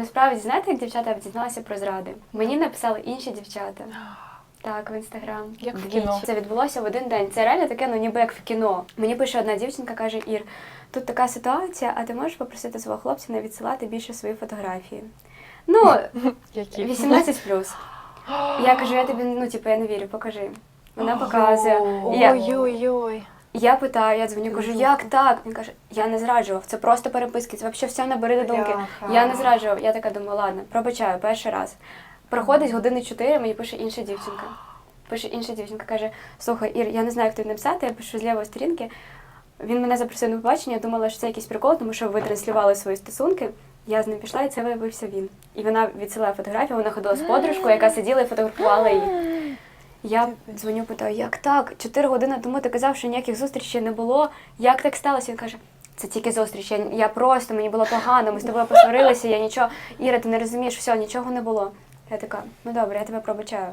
насправді, знаєте, як дівчата дізналися про зради? Мені написали інші дівчата. Так, в інстаграм. Як в кіно. Це відбулося в один день. Це реально таке, ну ніби як в кіно. Мені пише одна дівчинка, каже: Ір, тут така ситуація, а ти можеш попросити свого хлопця не відсилати більше свої фотографії? Ну, Які? 18 плюс. Я кажу, я тобі, ну, типу, я не вірю, покажи. Вона показує. Ой-ой-ой. Я питаю, я дзвоню, кажу, як так? Він каже, я не зраджував, це просто переписки, це взагалі все набери до думки. Бляха. Я не зраджував. Я така думаю, ладно, пробачаю, перший раз. Проходить години чотири, мені пише інша дівчинка. Пише інша дівчинка, каже: слухай, Ір, я не знаю, як тобі написати, я пишу з лівої сторінки. Він мене запросив на побачення, я думала, що це якийсь прикол, тому що ви транслювали свої стосунки. Я з ним пішла, і це виявився він. І вона відсилає фотографію, вона ходила з подружкою, яка сиділа і фотографувала її. Я дзвоню, питаю, як так? Чотири години тому ти казав, що ніяких зустрічей не було. Як так сталося? Він каже, це тільки зустріч. Я, я просто, мені було погано, ми з тобою посварилися, я нічого. Іра, ти не розумієш, все, нічого не було. Я така, ну добре, я тебе пробачаю.